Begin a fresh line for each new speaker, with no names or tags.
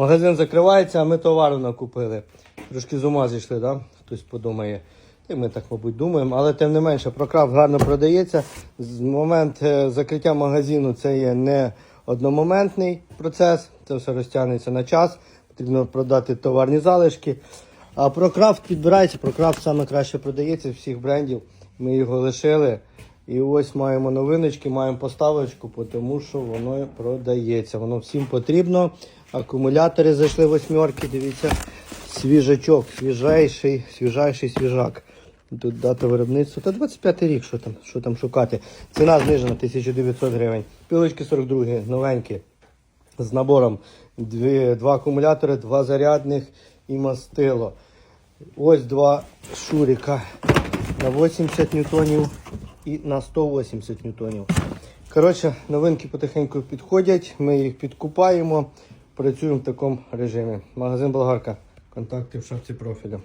Магазин закривається, а ми товару накупили. Трошки з ума зійшли, да? хтось подумає. Й ми так, мабуть, думаємо, але тим не менше, прокрафт гарно продається. З момент е, закриття магазину це є не одномоментний процес, це все розтягнеться на час. Потрібно продати товарні залишки. А прокрафт підбирається, прокрафт саме краще продається всіх брендів. Ми його лишили. І ось маємо новиночки, маємо поставочку, тому що воно продається. Воно всім потрібно. Акумулятори зайшли восьмерки, дивіться, свіжачок, свіжайший, свіжайший свіжак. Тут дата виробництва. Та 25 рік, що там, що там шукати. Ціна знижена 1900 гривень. Пілочки 42, новенькі. З набором дві, два акумулятори, два зарядних і мастило. Ось два шурика на 80 ньютонів і на 180 ньютонів. Коротше, новинки потихеньку підходять, ми їх підкупаємо, працюємо в такому режимі. Магазин Болгарка. Контакти в шапці профілю.